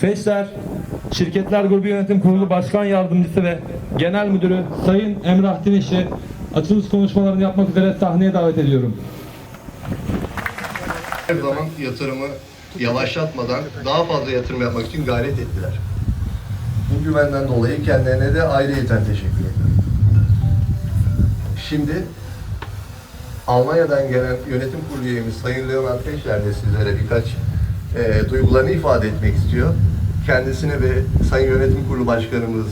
Feşler Şirketler Grubu Yönetim Kurulu Başkan Yardımcısı ve Genel Müdürü Sayın Emrah Tiniş'i açılış konuşmalarını yapmak üzere sahneye davet ediyorum. her zaman yatırımı yavaşlatmadan daha fazla yatırım yapmak için gayret ettiler. Bu güvenden dolayı kendilerine de ayrıyeten teşekkür ediyorum. Şimdi Almanya'dan gelen yönetim kurulu üyemiz Sayın Leonard Feşler de sizlere birkaç e, duygularını ifade etmek istiyor. Kendisine ve Sayın Yönetim Kurulu Başkanımız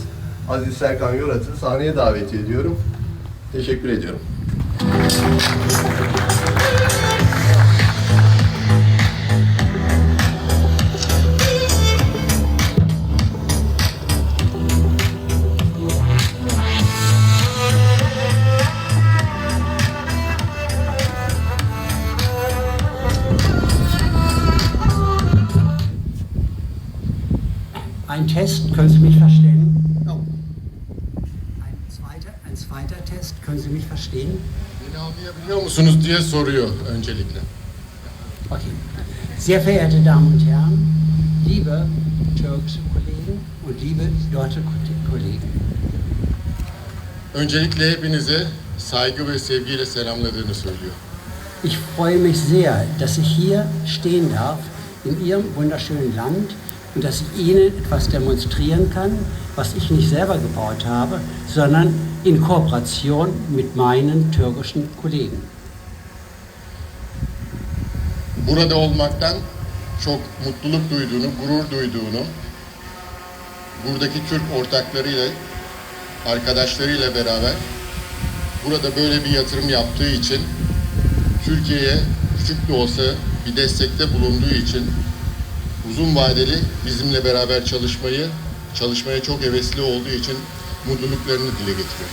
Aziz Serkan Yorat'ı sahneye davet ediyorum. Teşekkür ediyorum. Ein Test, können Sie mich verstehen? Oh. Ein zweiter, ein zweiter Test, können Sie mich verstehen? Beni anlayabiliyor musunuz diye soruyor öncelikle. Okay. Sehr verehrte Damen und Herren, liebe türkische Kollegen und liebe deutsche Ko- Kollegen. Öncelikle hepinize saygı ve sevgiyle selamladığını söylüyor. Ich freue mich sehr, dass ich hier stehen darf in Ihrem wunderschönen Land und dass ich Ihnen etwas demonstrieren kann, was ich nicht selber gebaut habe, sondern in Kooperation mit meinen türkischen Kollegen. Burada olmaktan çok mutluluk duyduğunu, gurur duyduğunu, buradaki Türk ortaklarıyla, arkadaşlarıyla beraber burada böyle bir yatırım yaptığı için Türkiye'ye küçük de olsa bir destekte bulunduğu için uzun vadeli bizimle beraber çalışmayı, çalışmaya çok hevesli olduğu için mutluluklarını dile getiriyor.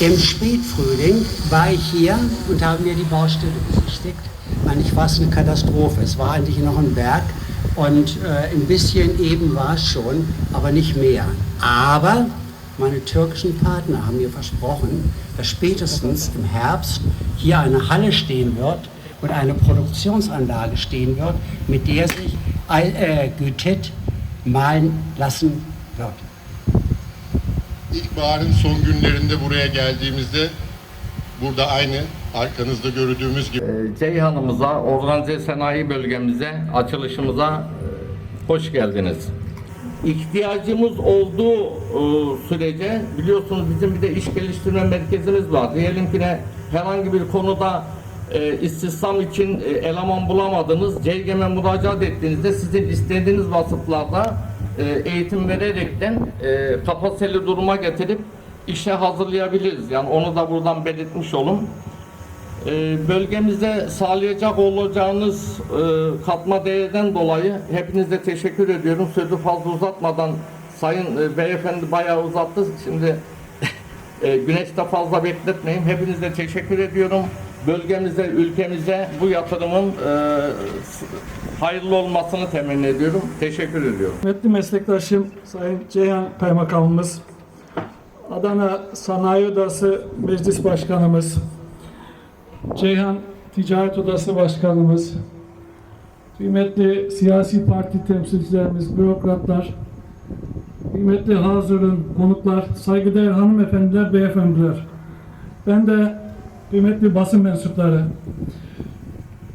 Im Spätfrühling war ich hier und habe mir die Baustelle besichtigt. Eigentlich war es eine Katastrophe. Es war eigentlich noch ein Berg und äh, ein bisschen eben war es schon, aber nicht mehr. Aber meine türkischen Partner haben mir versprochen, dass spätestens im Herbst hier eine Halle stehen wird und eine Produktionsanlage stehen wird, mit der sich Gütet malen lassen wird. İlkbaharın son günlerinde buraya geldiğimizde burada aynı arkanızda gördüğümüz gibi Ee, Ceyhan'ımıza, organize sanayi bölgemize, açılışımıza e, hoş geldiniz. İhtiyacımız olduğu e, sürece biliyorsunuz bizim bir de iş geliştirme merkezimiz var. Diyelim ki ne herhangi bir konuda e, istihdam için e, eleman bulamadınız, CGM'e müracaat ettiğinizde sizin istediğiniz vasıflarda e, eğitim vererekten e, kapasiteli duruma getirip işe hazırlayabiliriz. Yani onu da buradan belirtmiş olun. Ee, bölgemize sağlayacak olacağınız e, katma değerden dolayı hepinize teşekkür ediyorum. Sözü fazla uzatmadan Sayın e, Beyefendi bayağı uzattı. Şimdi e, güneşte fazla bekletmeyin. Hepinize teşekkür ediyorum. Bölgemize, ülkemize bu yatırımın e, hayırlı olmasını temenni ediyorum. Teşekkür ediyorum. Kıymetli meslektaşım Sayın Ceyhan Kaymakamımız, Adana Sanayi Odası Meclis Başkanımız, Ceyhan Ticaret Odası Başkanımız, kıymetli siyasi parti temsilcilerimiz, bürokratlar, kıymetli hazırın, konuklar, saygıdeğer hanımefendiler, beyefendiler. Ben de kıymetli basın mensupları,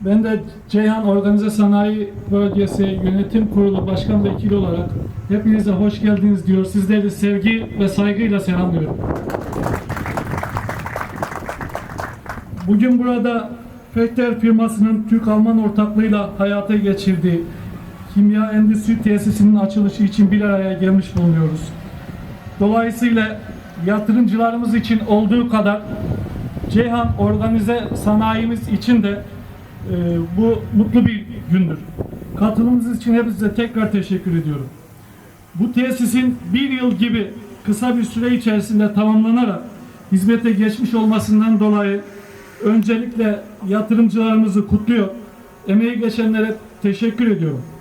ben de Ceyhan Organize Sanayi Bölgesi Yönetim Kurulu Başkan Vekili olarak hepinize hoş geldiniz diyor. Sizleri sevgi ve saygıyla selamlıyorum. Bugün burada Fechter firmasının Türk-Alman ortaklığıyla hayata geçirdiği kimya endüstri tesisinin açılışı için bir araya gelmiş bulunuyoruz. Dolayısıyla yatırımcılarımız için olduğu kadar Ceyhan organize sanayimiz için de e, bu mutlu bir gündür. Katılımınız için hepinize tekrar teşekkür ediyorum. Bu tesisin bir yıl gibi kısa bir süre içerisinde tamamlanarak hizmete geçmiş olmasından dolayı öncelikle yatırımcılarımızı kutluyor. Emeği geçenlere teşekkür ediyorum.